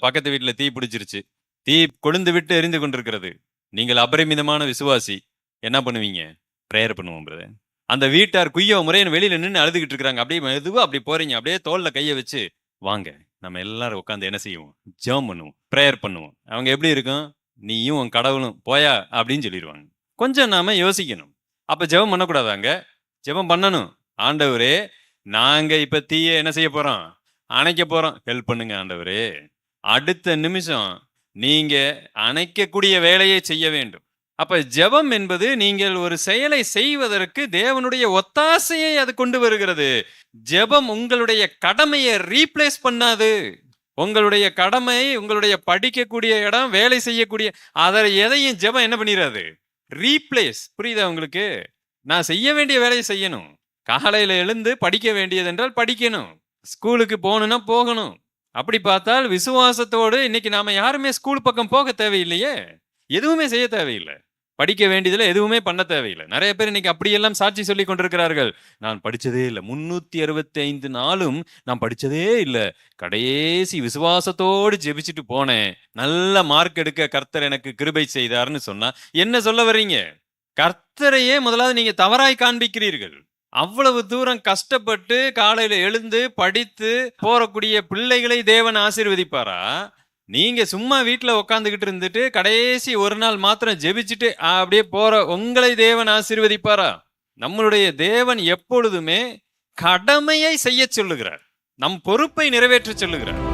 பக்கத்து வீட்டுல தீ பிடிச்சிருச்சு. தீ கொழுந்து விட்டு எரிந்து கொண்டிருக்கிறது. நீங்கள் அபரிமிதமான விசுவாசி. என்ன பண்ணுவீங்க? ப்ரேயர் பண்ணுவோம் பிரதர் அந்த வீட்டார் குய்ய முறைன்னு வெளியில நின்று அழுதுகிட்டு இருக்காங்க அப்படியே மெதுவாக அப்படி போறீங்க. அப்படியே தோல்ல கையை வச்சு வாங்க நம்ம எல்லாரும் உட்காந்து என்ன செய்வோம்? ஜெபம் பண்ணுவோம் ப்ரேயர் பண்ணுவோம். அவங்க எப்படி இருக்கும்? நீயும் உன் கடவுளும் போயா? அப்படின்னு சொல்லிடுவாங்க கொஞ்சம் நாம யோசிக்கணும். அப்ப ஜெபம் பண்ணக்கூடாதாங்க ஜெபம் பண்ணணும். ஆண்டவரே நாங்க இப்ப தீய என்ன செய்ய போறோம்? அணைக்க போறோம். ஹெல்ப் பண்ணுங்க ஆண்டவரே. அடுத்த நிமிஷம் நீங்க அணைக்கக்கூடிய வேலையை செய்ய வேண்டும். அப்ப ஜெபம் என்பது நீங்கள் ஒரு செயலை செய்வதற்கு தேவனுடைய ஒத்தாசையை அது கொண்டு வருகிறது. ஜெபம் உங்களுடைய கடமையை ரீப்ளேஸ் பண்ணாது. உங்களுடைய கடமை உங்களுடைய படிக்கக்கூடிய இடம் வேலை செய்யக்கூடிய அதை எதையும் ஜெபம் என்ன பண்ணிடாது ரீப்ளேஸ் புரியுதா உங்களுக்கு? நான் செய்ய வேண்டிய வேலையை செய்யணும். காலையில எழுந்து படிக்க வேண்டியது என்றால் படிக்கணும். ஸ்கூலுக்கு போகணும்னா போகணும். அப்படி பார்த்தால் விசுவாசத்தோடு இன்னைக்கு நாம யாருமே ஸ்கூல் பக்கம் போக தேவையில்லையே. எதுவுமே செய்ய தேவையில்லை. படிக்க வேண்டியதுல எதுவுமே பண்ண தேவையில்லை. நிறைய பேர் இன்னைக்கு அப்படியெல்லாம் சாட்சி சொல்லி கொண்டிருக்கிறார்கள். நான் படிச்சதே இல்லை. முன்னூத்தி அறுபத்தி ஐந்து நாளும் நான் படிச்சதே இல்லை. கடைசி விசுவாசத்தோடு ஜெபிச்சுட்டு போனேன். நல்ல மார்க் எடுக்க கர்த்தர் எனக்கு கிருபை செய்தார்னு சொன்னா என்ன சொல்ல வர்றீங்க? கர்த்தரையே முதலாவது நீங்க தவறாய் காண்பிக்கிறீர்கள். அவ்வளவு தூரம் கஷ்டப்பட்டு காலையில எழுந்து படித்து போறக்கூடிய பிள்ளைகளை தேவன் ஆசீர்வதிப்பாரா? நீங்க சும்மா வீட்டில் உட்காந்துக்கிட்டு இருந்துட்டு கடைசி ஒரு நாள் மாத்திரம் ஜெபிச்சுட்டு அப்படியே போற உங்களை தேவன் ஆசீர்வதிப்பாரா? நம்மளுடைய தேவன் எப்பொழுதுமே கடமையை செய்ய சொல்லுகிறார். நம் பொறுப்பை நிறைவேற்ற சொல்லுகிறார்.